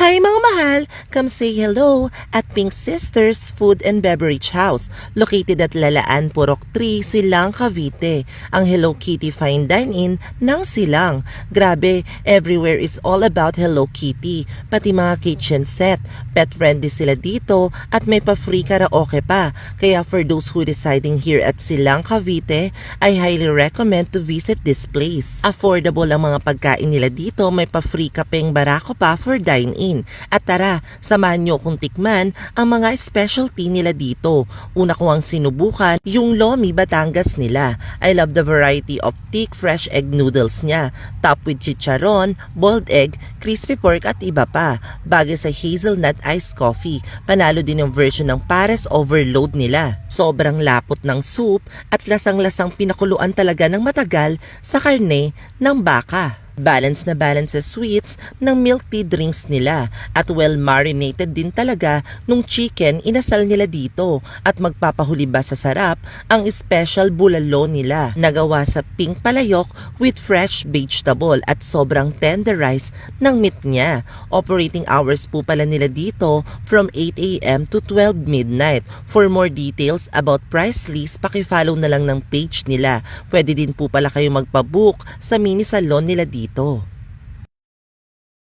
Hi mga mahal! Come say hello at Pink Sisters Food and Beverage House located at Lalaan Purok 3, Silang, Cavite. Ang Hello Kitty Fine Dine-In ng Silang. Grabe, everywhere is all about Hello Kitty. Pati mga kitchen set. Pet friendly sila dito at may pa-free karaoke pa. Kaya for those who residing here at Silang, Cavite, I highly recommend to visit this place. Affordable ang mga pagkain nila dito, may pa-free kapeng barako pa for dine-in. At tara, samahan nyo kung tikman ang mga specialty nila dito. Una ko ang sinubukan, yung Lomi Batangas nila. I love the variety of thick fresh egg noodles niya. Top with chicharon, boiled egg, crispy pork at iba pa. Bagay sa hazelnut iced coffee. Panalo din yung version ng Pares Overload nila. Sobrang lapot ng soup at lasang-lasang pinakuluan talaga ng matagal sa karne ng baka. Balance na balance sa sweets ng milk tea drinks nila at well marinated din talaga nung chicken inasal nila dito at magpapahuli ba sa sarap ang special bulalo nila nagawa sa pink palayok with fresh vegetable at sobrang tenderized ng meat niya. Operating hours po pala nila dito from 8am to 12 midnight. For more details about price list, pakifollow na lang ng page nila. Pwede din po pala kayo magpabook sa mini salon nila dito ito.